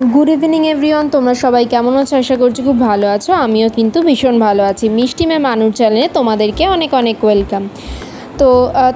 Good evening everyone তোমরা সবাই কেমন আছো? আশা করছি খুব ভালো আছো। আমিও কিন্তু ভীষণ ভালো আছি। মিষ্টি ম্যাম আনুর চ্যানেলে তোমাদেরকে অনেক অনেক ওয়েলকাম তো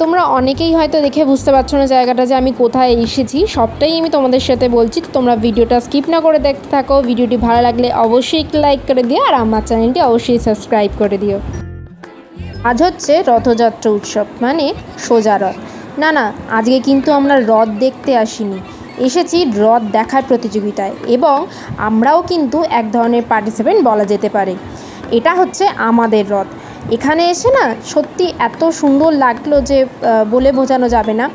তোমরা অনেকেই হয়তো দেখে বুঝতে পারছ না জায়গাটা যে আমি কোথায় এসেছি। সবটাই আমি তোমাদের সাথে বলছি। তো তোমরা ভিডিওটা স্কিপ না করে দেখতে থাকো। ভিডিওটি ভালো লাগলে অবশ্যই একটু লাইক করে দিও। আর আমার চ্যানেলটি অবশ্যই সাবস্ক্রাইব করে দিও। আজ হচ্ছে রথযাত্রা উৎসব মানে সোজা রথ। না না, আজকে কিন্তু আমরা রথ দেখতে আসিনি। এসেছি রথ দেখার প্রতিযোগিতায় এবং আমরাও কিন্তু এক ধরনের পার্টিসিপেন্ট বলা যেতে পারে। এটা হচ্ছে আমাদের রথ এখানে এসে না সত্যি এত সুন্দর লাগল যে বলে বোঝানো যাবে না।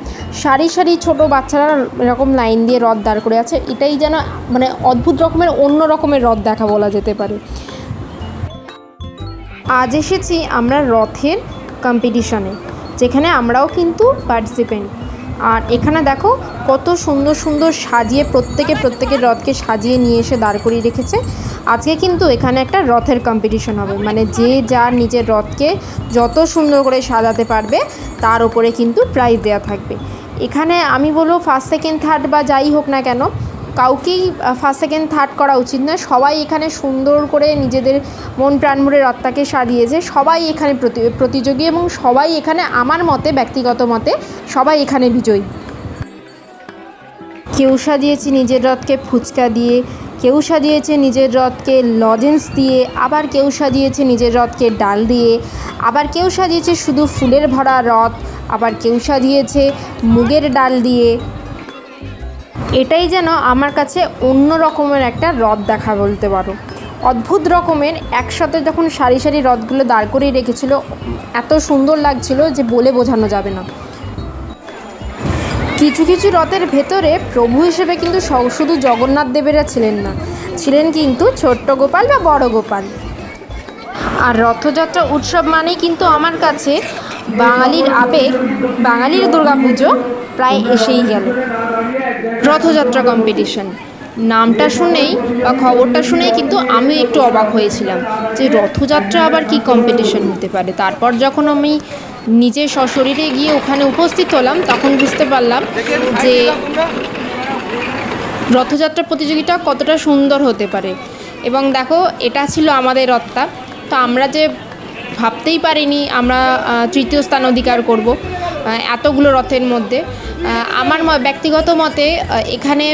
সারি সারি ছোট বাচ্চারা এরকম লাইন দিয়ে রথ দাঁড় করে আছে। এটাই যেন মানে অদ্ভুত রকমের অন্য রকমের রথ দেখা বলা যেতে পারে। আজ এসেছি আমরা রথের কম্পিটিশনে যেখানে আমরাও কিন্তু পার্টিসিপেন্ট আর এখানে দেখো কত সুন্দর সুন্দর সাজিয়ে প্রত্যেকে প্রত্যেকের রথকে সাজিয়ে নিয়ে এসে দাঁড় করিয়ে রেখেছে। আজকে কিন্তু এখানে একটা রথের কম্পিটিশন হবে। মানে যে যার নিজের রথকে যত সুন্দর করে সাজাতে পারবে, তার ওপরে কিন্তু প্রাইজ দেওয়া থাকবে। এখানে আমি বলব ফার্স্ট সেকেন্ড থার্ড বা যাই হোক না কেন কাউকেই ফার্স্ট সেকেন্ড থার্ড করা উচিত নয়। সবাই এখানে সুন্দর করে নিজেদের মন প্রাণ ভরে রথটাকে সাজিয়েছে। সবাই এখানে প্রতি, প্রতিযোগী এবং সবাই এখানে আমার মতে, ব্যক্তিগত মতে, সবাই এখানে বিজয়ী। কেউ সাজিয়েছে নিজের রথকে ফুচকা দিয়ে, কেউ সাজিয়েছে নিজের রথকে লজেন্স দিয়ে, আবার কেউ সাজিয়েছে নিজের রথকে ডাল দিয়ে, আবার কেউ সাজিয়েছে শুধু ফুলের ভরা রথ, আবার কেউ সাজিয়েছে মুগের ডাল দিয়ে। এটাই যেন আমার কাছে অন্য রকমের একটা রথ দেখা বলতে পারো। অদ্ভুত রকমের একসাথে যখন সারি সারি রথগুলো দাঁড় করিয়ে রেখেছিল, এত সুন্দর লাগছিল যে বলে বোঝানো যাবে না। কিছু কিছু রথের ভেতরে প্রভু হিসেবে কিন্তু শুধু জগন্নাথ দেবেরা ছিলেন না, ছিলেন কিন্তু ছোট্ট গোপাল বা বড় গোপাল। আর রথযাত্রা উৎসব মানেই কিন্তু আমার কাছে বাঙালির আবেগ, বাঙালির দুর্গাপুজো প্রায় এসেই গেল। রথযাত্রা কম্পিটিশন নামটা শুনেই বা খবরটা শুনেই কিন্তু আমি একটু অবাক হয়েছিলাম যে রথযাত্রা আবার কি কম্পিটিশন হতে পারে। তারপর যখন আমি নিজে সশরীরে গিয়ে ওখানে উপস্থিত হলাম, তখন বুঝতে পারলাম যে রথযাত্রা প্রতিযোগিতা কতটা সুন্দর হতে পারে। এবং দেখো, এটা ছিল আমাদের রথটা। তো আমরা যে ভাবতেই পারিনি আমরা তৃতীয় স্থান অধিকার করব এতগুলো রথের মধ্যে। আমার ব্যক্তিগত মতে এখানে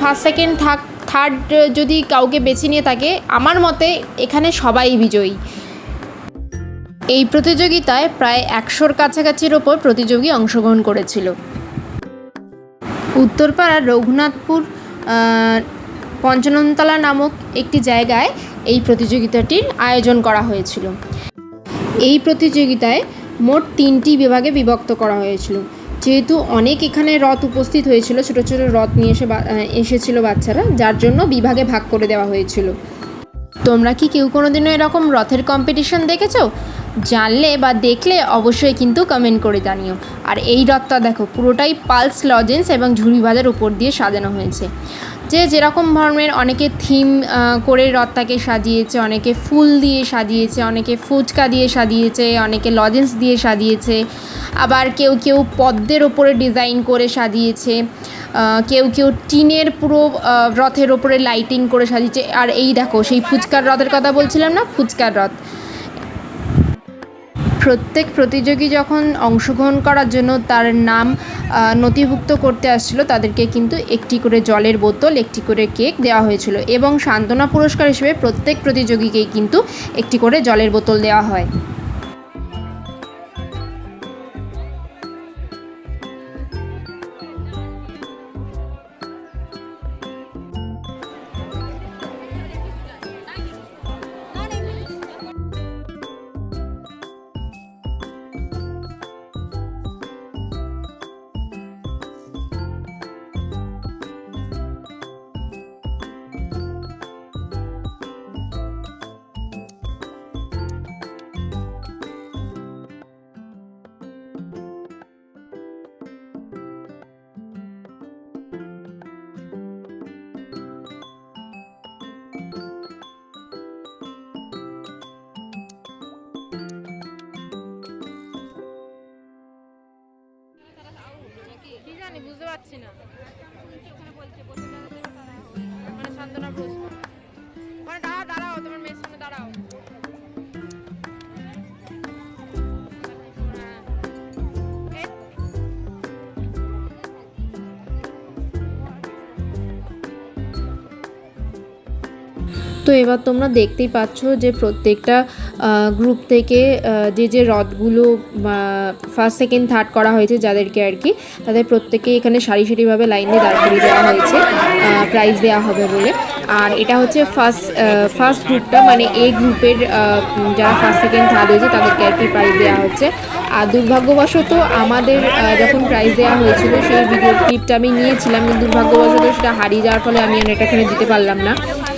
ফার্স্ট সেকেন্ড থার্ড থার্ড যদি কাউকে বেছে নিয়ে থাকে, আমার মতে এখানে সবাই বিজয়ী। এই প্রতিযোগিতায় প্রায় একশোর কাছাকাছির ওপর প্রতিযোগী অংশগ্রহণ করেছিল। উত্তরপাড়ার রঘুনাথপুর পঞ্চাননতলা নামক একটি জায়গায় এই প্রতিযোগিতাটির আয়োজন করা হয়েছিল। এই প্রতিযোগিতায় মোট তিনটি বিভাগে বিভক্ত করা হয়েছিল। যেহেতু অনেক এখানে রথ উপস্থিত হয়েছিল, ছোটো ছোটো রথ নিয়ে এসে এসেছিল বাচ্চারা, যার জন্য বিভাগে ভাগ করে দেওয়া হয়েছিল। তোমরা কি কেউ কোনোদিনও এরকম রথের কম্পিটিশন দেখেছ? জানলে বা দেখলে অবশ্যই কিন্তু কমেন্ট করে জানিও। আর এই রথটা দেখো, পুরোটাই পালস লজেন্স এবং ঝুড়ি বাজার উপর দিয়ে সাজানো হয়েছে। যে যেরকম ধরনের অনেকে থিম করে রথটাকে সাজিয়েছে, অনেকে ফুল দিয়ে সাজিয়েছে, অনেকে ফুচকা দিয়ে সাজিয়েছে, অনেকে লজেন্স দিয়ে সাজিয়েছে, আবার কেউ কেউ পদ্মের ওপরে ডিজাইন করে সাজিয়েছে কেউ কেউ টিনের পুরো রথের ওপরে লাইটিং করে সাজিয়েছে, আর এই দেখো সেই ফুচকার রথের কথা বলছিলাম না? ফুচকার রথ। প্রত্যেক প্রতিযোগী যখন অংশগ্রহণ করার জন্য তার নাম নথিভুক্ত করতে আসছিল, তাদেরকে কিন্তু একটি করে জলের বোতল, একটি করে কেক দেওয়া হয়েছিল এবং সান্ত্বনা পুরস্কার হিসেবে প্রত্যেক প্রতিযোগীকেই কিন্তু একটি করে জলের বোতল দেওয়া হয়। পাচ্ছি না। মানে সান্ত্বনা ঘোষ তো এবার তোমরা দেখতেই পাচ্ছ যে প্রত্যেকটা গ্রুপ থেকে যে যে রথগুলো ফার্স্ট সেকেন্ড থার্ড করা হয়েছে যাদেরকে আর কি, তাদের প্রত্যেকে এখানে সারি সারিভাবে লাইন দিয়ে দাঁড় করিয়ে দেওয়া হয়েছে প্রাইজ দেওয়া হবে বলে। আর এটা হচ্ছে ফার্স্ট ফার্স্ট গ্রুপটা মানে এ গ্রুপের যারা ফার্স্ট সেকেন্ড থার্ড হয়েছে, তাদেরকে আর কি প্রাইজ দেওয়া হচ্ছে। আর দুর্ভাগ্যবশত আমাদের যখন প্রাইজ দেওয়া হয়েছিল, সেই ভিডিও ক্লিপটা আমি নিয়েছিলাম, কিন্তু দুর্ভাগ্যবশত সেটা হারিয়ে যাওয়ার ফলে আমি আর এটা এখানে দিতে পারলাম না।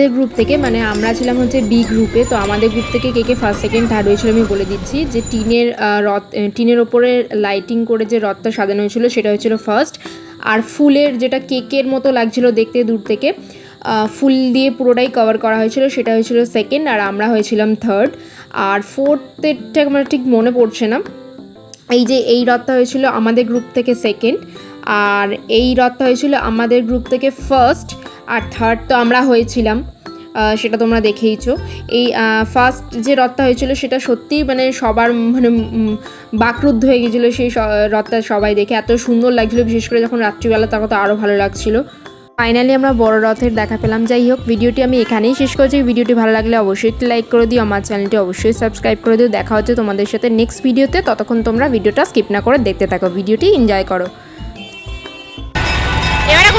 আমাদের গ্রুপ থেকে মানে আমরা ছিলাম হচ্ছে বি গ্রুপে তো আমাদের গ্রুপ থেকে কে কে ফার্স্ট সেকেন্ড থার্ড হয়েছিল আমি বলে দিচ্ছি। যে টিনের রথ টিনের ওপরে লাইটিং করে যে রথটা সাজানো হয়েছিল, সেটা হয়েছিল ফার্স্ট আর ফুলের যেটা কেকের মতো লাগছিল দেখতে দূর থেকে ফুল দিয়ে পুরোটাই কভার করা হয়েছিল, সেটা হয়েছিল সেকেন্ড আর আমরা হয়েছিলাম থার্ড আর ফোর্থেরটা আমার ঠিক মনে পড়ছে না। এই যে এই রথটা হয়েছিল আমাদের গ্রুপ থেকে সেকেন্ড আর এই রথটা হয়েছিল আমাদের গ্রুপ থেকে ফার্স্ট আর থার্ড তো আমরা হয়েছিলাম সেটা তোমরা দেখেইছো। এই ফার্স্ট যে রথটা হয়েছিল সেটা সত্যিই মানে সবার মানে বাকরুদ্ধ হয়ে গেছিল সেই রথটা সবাই দেখে। এত সুন্দর লাগছিল, বিশেষ করে যখন রাত্রিবেলা তখন তো আরও ভালো লাগছিল। ফাইনালি আমরা বড় রথের দেখা পেলাম। যাই হোক, ভিডিওটি আমি এখানেই শেষ করছি। ভিডিওটি ভালো লাগলে অবশ্যই একটি লাইক করে দিও। আমার চ্যানেলটি অবশ্যই সাবস্ক্রাইব করে দিও। দেখা হচ্ছে তোমাদের সাথে নেক্সট ভিডিওতে ততক্ষণ তোমরা ভিডিওটা স্কিপ না করে দেখতে থাকো। ভিডিওটি এনজয় করো।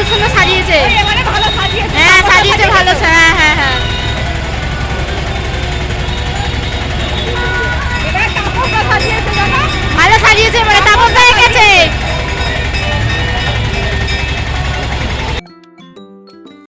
খুব সুন্দর সাজিয়েছে। হ্যাঁ সাজিয়েছে ভালো হ্যাঁ হ্যাঁ।